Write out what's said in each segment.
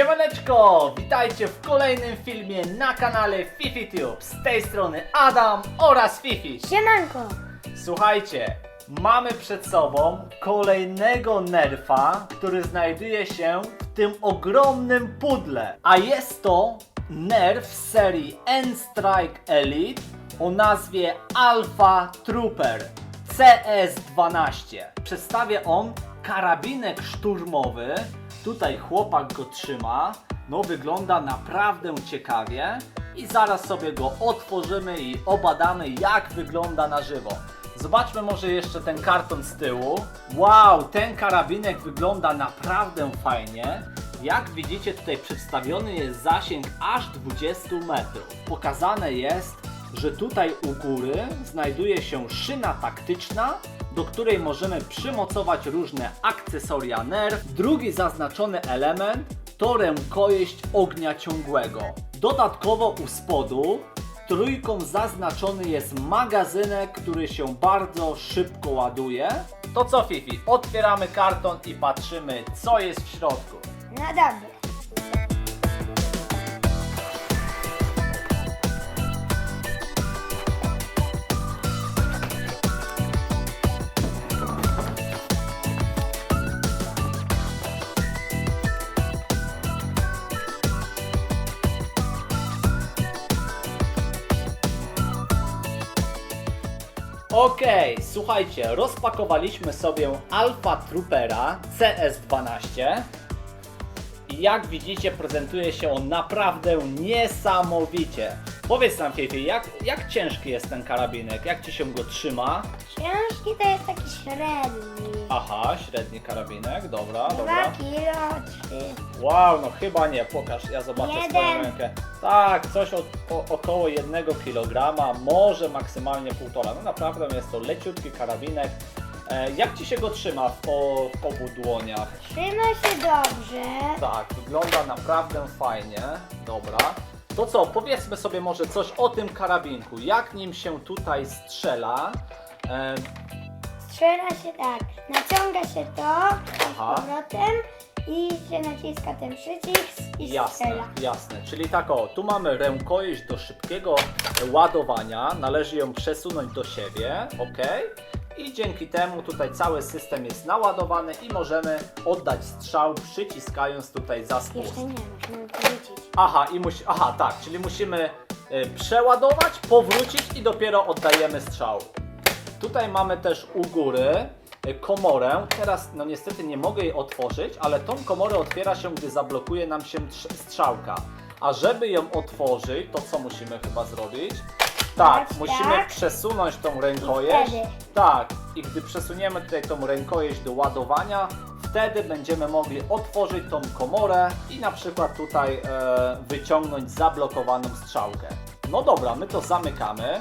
Siemaneczko! Witajcie w kolejnym filmie na kanale FifiTube. Z tej strony Adam oraz Fifi. Siemanko! Słuchajcie, mamy przed sobą kolejnego nerfa, który znajduje się w tym ogromnym pudle. A jest to nerf z serii N-Strike Elite o nazwie Alpha Trooper CS-12. Przedstawia on karabinek szturmowy. Tutaj chłopak go trzyma. No wygląda naprawdę ciekawie. I zaraz sobie go otworzymy i obadamy jak wygląda na żywo. Zobaczmy może jeszcze ten karton z tyłu. Wow, ten karabinek wygląda naprawdę fajnie. Jak widzicie tutaj przedstawiony jest zasięg aż 20 metrów. Pokazane jest, że tutaj u góry znajduje się szyna taktyczna, do której możemy przymocować różne akcesoria nerf. Drugi zaznaczony element to rękojeść ognia ciągłego. Dodatkowo u spodu trójką zaznaczony jest magazynek, który się bardzo szybko ładuje. To co Fifi? Otwieramy karton i patrzymy co jest w środku. No dobra. Okej, słuchajcie, rozpakowaliśmy sobie Alpha Troopera CS12 i jak widzicie prezentuje się on naprawdę niesamowicie. Powiedz nam Fifi, jak, jak ciężki jest ten karabinek, jak Ci się go trzyma? Ciężki to jest taki średni. Aha, średni karabinek, dobra, Dwa dobra. kilo, trzy. Wow, no chyba nie, pokaż, ja zobaczę Jeden. swoją rękę. Tak, coś o, o, około 1 kg, może maksymalnie 1,5. No naprawdę jest to leciutki karabinek. E, jak Ci się go trzyma w, o, w obu dłoniach? Trzyma się dobrze. Tak, wygląda naprawdę fajnie. Dobra. To co, powiedzmy sobie może coś o tym karabinku. Jak nim się tutaj strzela? E, Strzela się tak. Naciąga się to Aha. z powrotem i się naciska ten przycisk i Jasne, strzela. jasne. Czyli tak o, tu mamy rękojeść do szybkiego ładowania, należy ją przesunąć do siebie, ok? I dzięki temu tutaj cały system jest naładowany i możemy oddać strzał przyciskając tutaj za spust. Jeszcze nie, musimy powiedzieć. Aha, i musi, aha, tak, czyli musimy y, przeładować, powrócić i dopiero oddajemy strzał. Tutaj mamy też u góry y, komorę. Teraz, no niestety nie mogę jej otworzyć, ale tą komorę otwiera się, gdy zablokuje nam się trz- strzałka. A żeby ją otworzyć, to co musimy chyba zrobić? Tak, Tak, musimy tak. przesunąć tą rękojeść. I. Tak, i gdy przesuniemy tutaj tą rękojeść do ładowania, wtedy będziemy mogli otworzyć tą komorę i na przykład tutaj e, wyciągnąć zablokowaną strzałkę. No dobra, my to zamykamy.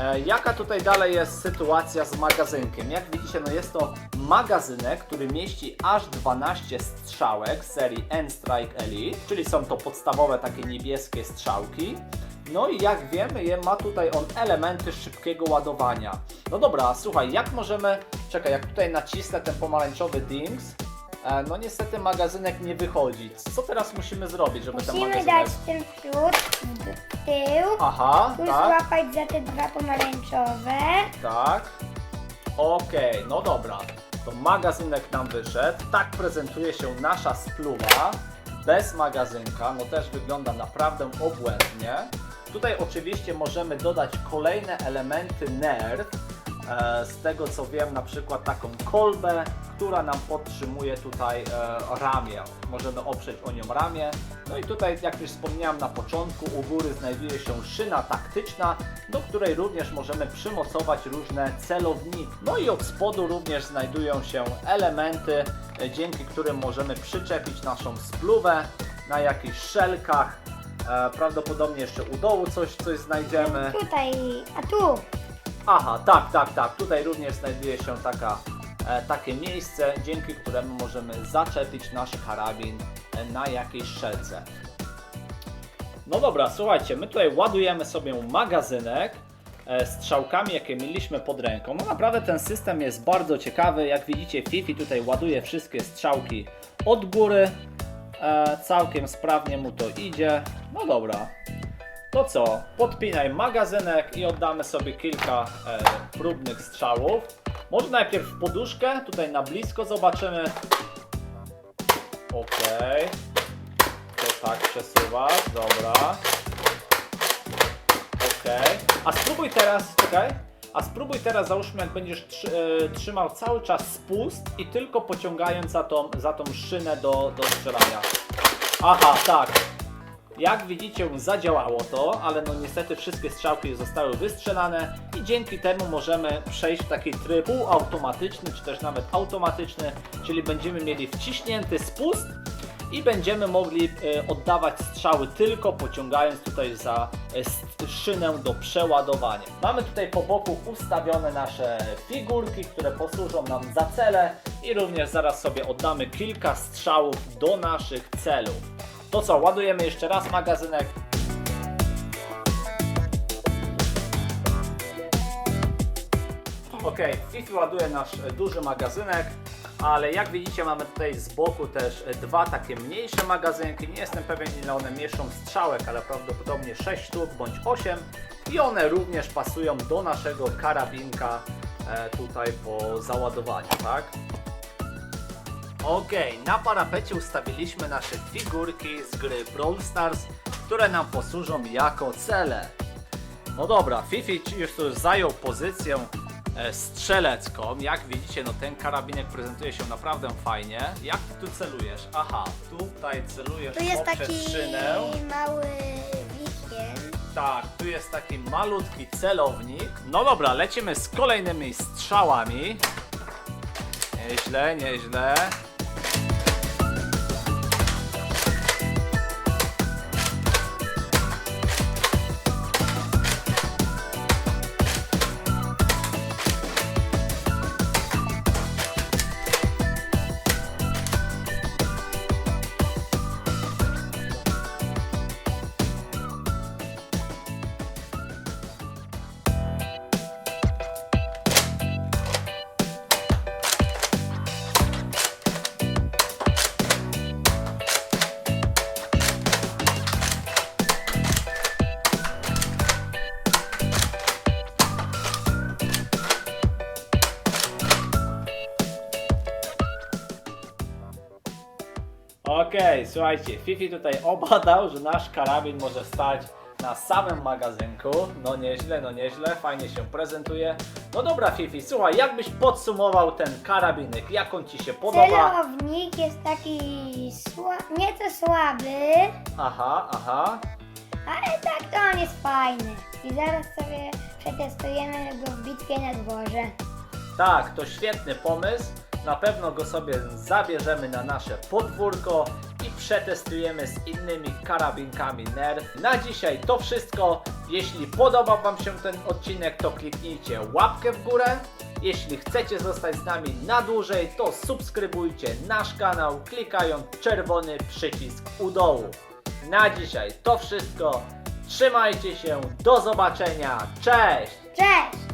E, jaka tutaj dalej jest sytuacja z magazynkiem? Jak widzicie, no jest to magazynek, który mieści aż 12 strzałek z serii N-Strike Elite, czyli są to podstawowe takie niebieskie strzałki. No i jak wiemy, je- ma tutaj on elementy szybkiego ładowania. No dobra, słuchaj, jak możemy. Czekaj, jak tutaj nacisnę ten pomarańczowy dings, e, no niestety magazynek nie wychodzi. Co teraz musimy zrobić, żeby ten Musimy magazynek. dać ten przód w d- w tył. Aha, Tu tak, złapać za te dwa pomarańczowe. tak. Okej, no dobra. To magazynek nam wyszedł. Tak prezentuje się nasza spluwa. Bez magazynka, no też wygląda naprawdę obłędnie. Tutaj oczywiście możemy dodać kolejne elementy nerw. E, z tego co wiem, na przykład taką kolbę, która nam podtrzymuje tutaj e, ramię. Możemy oprzeć o nią ramię. No i tutaj, jak już wspomniałem na początku, u góry znajduje się szyna taktyczna, do której również możemy przymocować różne celowniki. No i od spodu również znajdują się elementy, e, dzięki którym możemy przyczepić naszą spluwę na jakichś szelkach. E, prawdopodobnie jeszcze u dołu coś, coś znajdziemy. Tutaj, a tu. Aha, tak, tak, tak. Tutaj również znajduje się taka, takie miejsce, dzięki któremu możemy zaczepić nasz karabin e, na jakiejś szelce. No dobra, słuchajcie, my tutaj ładujemy sobie magazynek e, strzałkami, jakie mieliśmy pod ręką. No naprawdę ten system jest bardzo ciekawy. Jak widzicie, Fifi tutaj ładuje wszystkie strzałki od góry. E, całkiem sprawnie mu to idzie. No dobra. To co? Podpinaj magazynek i oddamy sobie kilka e, próbnych strzałów. Może najpierw poduszkę, tutaj na blisko zobaczymy. Okej. To tak przesuwasz, dobra. Okej. A spróbuj teraz, czekaj. A spróbuj teraz, załóżmy, jak będziesz e, trzymał cały czas spust i tylko pociągając za tą, za tą szynę do, do strzelania. Aha, tak. Jak widzicie, zadziałało to, ale no niestety wszystkie strzałki zostały wystrzelane i dzięki temu możemy przejść w taki tryb półautomatyczny, czy też nawet automatyczny, czyli będziemy mieli wciśnięty spust i będziemy mogli e, oddawać strzały tylko pociągając tutaj za e, szynę do przeładowania. Mamy tutaj po boku ustawione nasze figurki, które posłużą nam za cele i również zaraz sobie oddamy kilka strzałów do naszych celów. To co, ładujemy jeszcze raz magazynek. Ok, Fifi ładuje nasz e, duży magazynek, ale jak widzicie mamy tutaj z boku też e, dwa takie mniejsze magazynki. Nie jestem pewien ile one mieszczą strzałek, ale prawdopodobnie 6 sztuk bądź 8 i one również pasują do naszego karabinka e, tutaj po załadowaniu, tak? Okej, na parapecie ustawiliśmy nasze figurki z gry Brawl Stars, które nam posłużą jako cele. No dobra, Fifi już tu zajął pozycję e, strzelecką. Jak widzicie, no ten karabinek prezentuje się naprawdę fajnie. Jak ty tu celujesz? Aha, tutaj celujesz Tu jest poprzez taki szynę. mały. Tak, tu jest taki malutki celownik. No dobra, lecimy z kolejnymi strzałami. Nieźle, nieźle. Słuchajcie, Fifi tutaj obadał, że nasz karabin może stać na samym magazynku. No nieźle, no nieźle, fajnie się prezentuje. No dobra Fifi, słuchaj, jakbyś podsumował ten karabinek, jak on Ci się podoba? Celownik jest taki sła... nieco słaby, Aha, aha. ale tak to on jest fajny. I zaraz sobie przetestujemy go w bitwie na dworze. Tak, to świetny pomysł. Na pewno go sobie zabierzemy na nasze podwórko przetestujemy z innymi karabinkami Nerf. Na dzisiaj to wszystko. Jeśli podobał Wam się ten odcinek, to kliknijcie łapkę w górę. Jeśli chcecie zostać z nami na dłużej, to subskrybujcie nasz kanał klikając czerwony przycisk u dołu. Na dzisiaj to wszystko. Trzymajcie się, do zobaczenia, cześć! Cześć!